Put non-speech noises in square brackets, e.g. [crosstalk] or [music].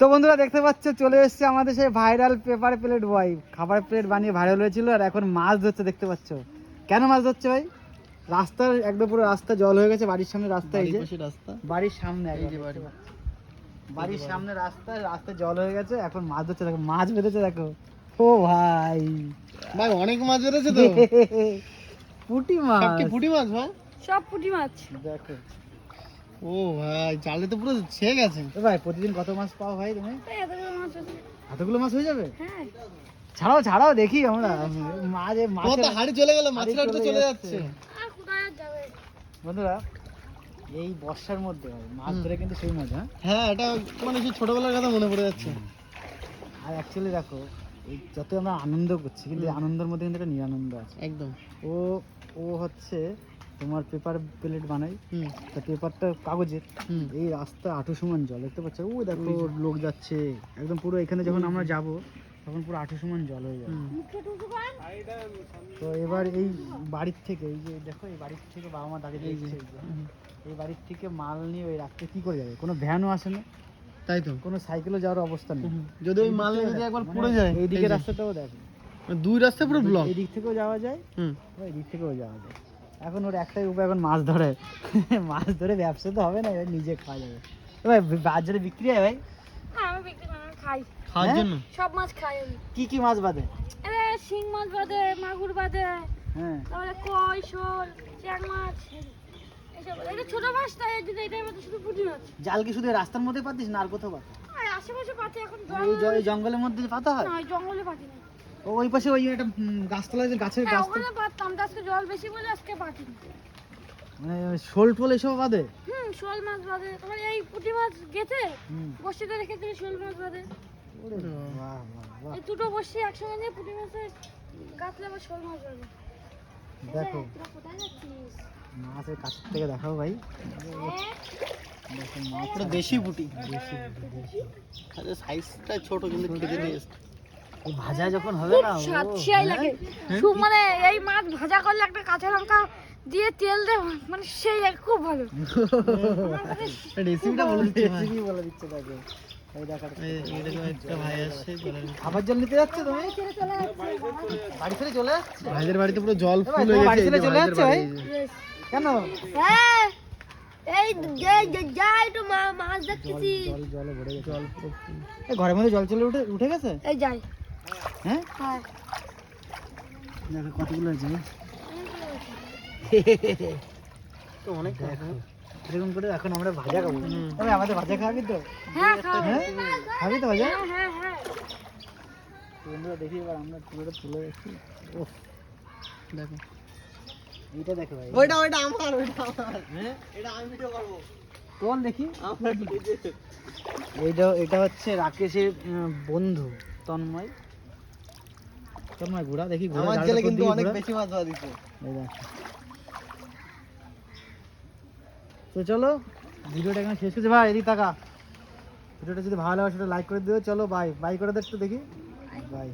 তো বন্ধুরা দেখতে পাচ্ছ চলে এসেছে আমাদের সেই ভাইরাল পেপার প্লেট বয় খাবার প্লেট বানিয়ে ভাইরাল হয়েছিল আর এখন মাছ ধরছে দেখতে পাচ্ছ। কেন মাছ ধরছে ভাই? রাস্তার একদম পুরো রাস্তা জল হয়ে গেছে বাড়ির সামনে রাস্তা এই যে। রাস্তা? বাড়ির সামনে এই যে বাড়ি। বাড়ির সামনে রাস্তা রাস্তায় জল হয়ে গেছে এখন মাছ ধরছে দেখো মাছ বেঁধেছে দেখো। ও ভাই। ভাই অনেক মাছ বেড়েছে তো। [laughs] পুটি মাছ। পুঁটি মাছ ভাই? সব পুঁটি মাছ। দেখো। ও ভাই জালে তো পুরো ছেয়ে গেছে। এ ভাই প্রতিদিন কত মাছ পাও ভাই তুমি? এতগুলো মাছ এতগুলো মাছ হয়ে যাবে? হ্যাঁ। ছাড়াও ছাড়াও দেখি আমরা। মাছ তোমার তো হাড়ি চলে গেল মাছের হাড়ি চলে চলে যাচ্ছে। বন্ধুরা এই বর্ষার মধ্যে মাছ ধরে কিন্তু সেই মজা হ্যাঁ? এটা মানে সেই ছোটবেলার কথা মনে পড়ে যাচ্ছে। আর অ্যাকচুয়ালি দেখো এই যত আমরা আনন্দ করছি কিন্তু আনন্দের মধ্যে কিন্তু একটা নিরানন্দ আছে। একদম। ও ও হচ্ছে তোমার পেপার প্লেট বানাই। হুম। তা পেপারটা কাগজের। এই রাস্তা আঁটু সমান জল দেখতে পাচ্ছ? ও দেখো লোক যাচ্ছে। একদম পুরো এখানে যখন আমরা যাব তখন পুরো আঁটু সমান জল হয়ে যাবে। তো এবার এই বাড়ির থেকে এই যে দেখো এই বাড়ির থেকে বাবা মা দাঁড়িয়ে এই যে। এই বাড়ির থেকে মাল নিয়ে ওই রাত্রে কি করে যাবে? কোনো ভ্যানও আসে না। তাই তো। কোনো সাইকেলও যাওয়ার অবস্থা নেই। যদি ওই মাল নিয়ে একবার মানে পড়ে যায় এইদিকে। রাস্তাটাও দেখো। মানে দুই রাস্তা পুরো ব্লক এই দিক থেকেও যাওয়া যায় হুম। ওই দিক থেকেও যাওয়া যায়। এখন ওর একটাই উপায় এখন মাছ ধরে। মাছ ধরে ব্যবসা তো হবে না এবার নিজে খাওয়া যাবে। ভাই বাজারে বিক্রি হয় ভাই? হ্যাঁ আমি বিক্রি করি খাই। খাওয়ার হ্যাঁ? জন্য? সব মাছ খাই আমি। কি কি মাছ বাদে? শিং মাছ বাদে মাগুর বাদে হ্যাঁ। তারপরে কই শোল চ্যাং মাছ এইসব এটা ছোট মাছ তাই এর এটার মধ্যে শুধু পুঁটি মাছ। জাল কি শুধু রাস্তার মধ্যে পাতিস না আর কোথাও আশেপাশে পাতি এখন জঙ্গলের মধ্যে পাতা হয়? না জঙ্গলে পাতি না। ওই পাশে ওই একটা গাছতলা যে গাছের হ্যাঁ গাছ ওখানে পাততাম আজকে জল বেশি বলে আজকে না মানে শোল টোল এসব বাদে? হুম শোল মাছ বাদে। তোমার এই পুঁটি মাছ গেছে বসিতে রেখে দিলে শোল মাছ বাদে। এই দুটো বসি একসঙ্গে নিয়ে পুঁটি মাছের গাছলে আবার শোল মাছ বাদে। দেখো। মাছের কাছের থেকে দেখাও ভাই? দেখো মাছ পুরো দেশি বেশি বেশি। সাইজটা ছোট কিন্তু খেতে টেস্ট ভাজা যখন হবে না স্বাদ সেই হ্যাঁ? লাগে। খুব মানে এই মাছ ভাজা করলে একটা কাঁচা লঙ্কা দিয়ে তেল দে মানে সেই লাগে খুব ভালো। [laughs] রেসিপিটা বলে দিচ্ছি ভাই। রেসিপি বলে দিচ্ছে তাকে এই দেখার এই- এরকম একটা ভাই আসছে বলে দিচ্ছি। খাবার জল নিতে যাচ্ছে তুমি? ছেড়ে চলে যাচ্ছে বাড়ি ছেড়ে চলে যাচ্ছে? ভাইদের বাড়িতে পুরো জল ফুল হয়ে বাড়ি গেছে এই ছেড়ে যে চলে যাচ্ছে? ভাই? কেন? হ্যাঁ। এই যাই যাই একটু মাছ দেখতেছি। জল জলে ভরে গেছে। ঘরের মধ্যে জল চলে উঠে উঠে গেছে? এই যাই। হ্যাঁ? হ্যাঁ। দেখো কতগুলো আছে? তো অনেক এরকম করে এখন আমরা ভাজা খাব। তবে আমাদের ভাজা খাবি তো? হ্যাঁ হ্যাঁ খাবি তো ভাজা? হ্যাঁ হ্যাঁ হ্যাঁ। বন্ধুরা দেখি এবার আমরা পুরোটা তুলে দেখি ও দেখো। এইটা দেখো ভাই। ওইটা ওইটা আমার ওইটা আমার। হ্যাঁ? এটা আমি ভিডিও করব। তোল দেখি? আমার এইটা এটা হচ্ছে রাকেশের বন্ধু তন্ময়। তন্ময় ঘোড়া দেখি ঘোড়া আমার জেলে কিন্তু অনেক বেশি মাছ ধরা দিছে তো চলো ভিডিওটা এখানে শেষ হয়েছে ভাই এদিক টাকা ভিডিওটা যদি ভালো হয় সেটা লাইক করে দিও। চলো বাই বাই করে দেখতে দেখি। বাই